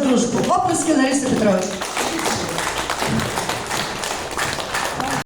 дружбу. Оплески Лариси Петрович.